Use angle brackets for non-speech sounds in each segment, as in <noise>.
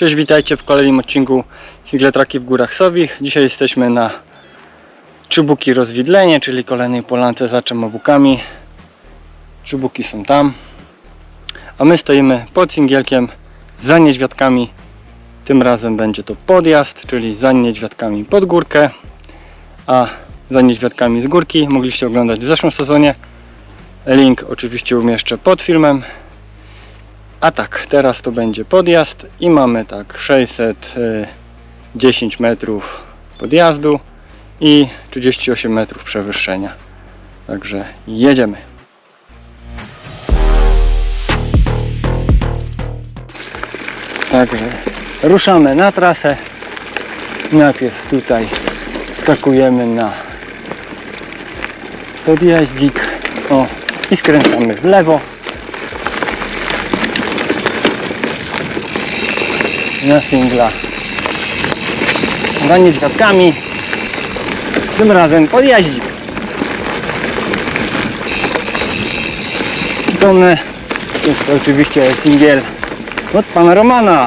Cześć, witajcie w kolejnym odcinku Cykletraki w Górach Sowich. Dzisiaj jesteśmy na Czybuki Rozwidlenie, czyli kolejnej polance za Czemobukami. Czybuki są tam, a my stoimy pod Singielkiem za niedźwiadkami. Tym razem będzie to podjazd, czyli za niedźwiadkami pod górkę, a za niedźwiadkami z górki mogliście oglądać w zeszłym sezonie. Link oczywiście umieszczę pod filmem. A tak, teraz to będzie podjazd i mamy tak 610 metrów podjazdu i 38 metrów przewyższenia. Także jedziemy. Także ruszamy na trasę. Najpierw tutaj skakujemy na podjaździk. O, i skręcamy w lewo. Na singla. Za niedźwiadkami tym razem podjaździk przypomnę jest to oczywiście singiel od pana Romana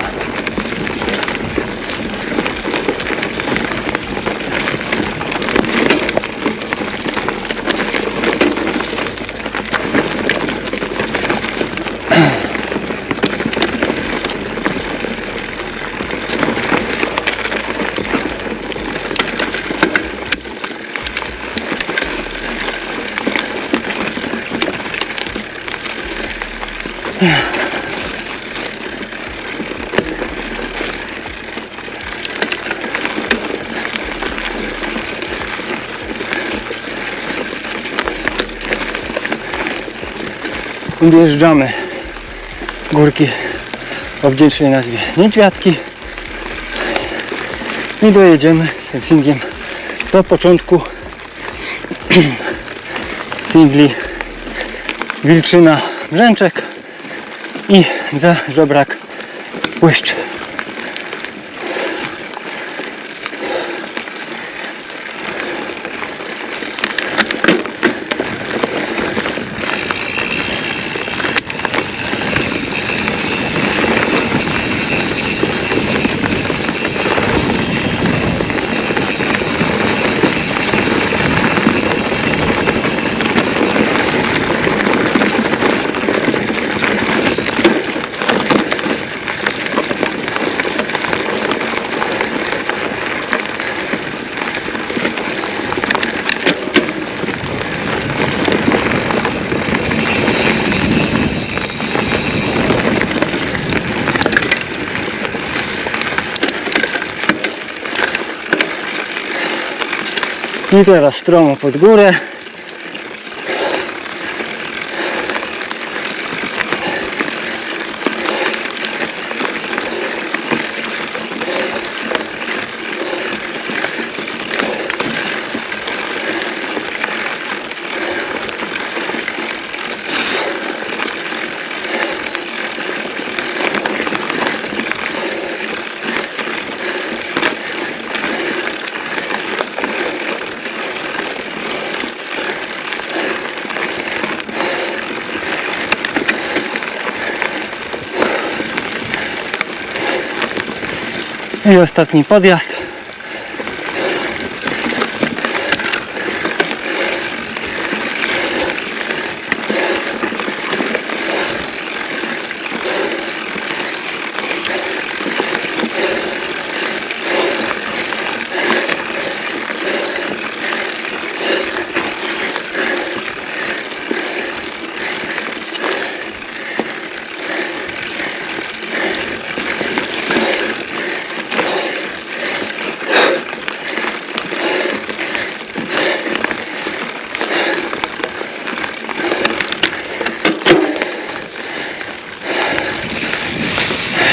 Wjeżdżamy. Górki o wdzięcznej nazwie. Niedźwiadki i dojedziemy z tym singliem do początku <clears throat> singli Wilczyna Brzęczek i za żebrak Płyszcz. I teraz stromo pod górę. I ostatni podjazd.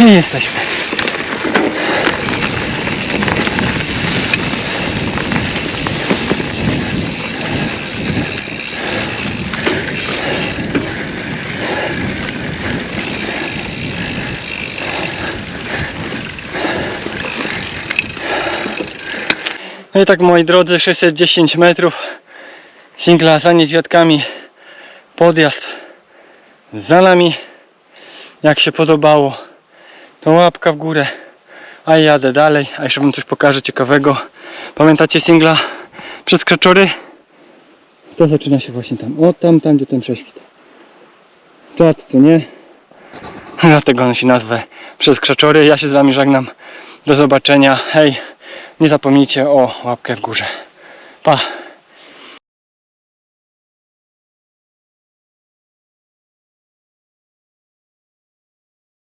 I jesteśmy. No i tak moi drodzy, 610 metrów. Singla za niedźwiadkami. Podjazd za nami. Jak się podobało to łapka w górę A ja jadę dalej, a jeszcze wam coś pokażę ciekawego. Pamiętacie singla przez kraczory? To zaczyna się właśnie tam. O, tam, tam, gdzie ten prześwit. Czad, co nie? Dlatego nosi nazwę przez krzaczory. Ja się z wami żegnam. Do zobaczenia. Hej, nie zapomnijcie o łapkę w górze. Pa!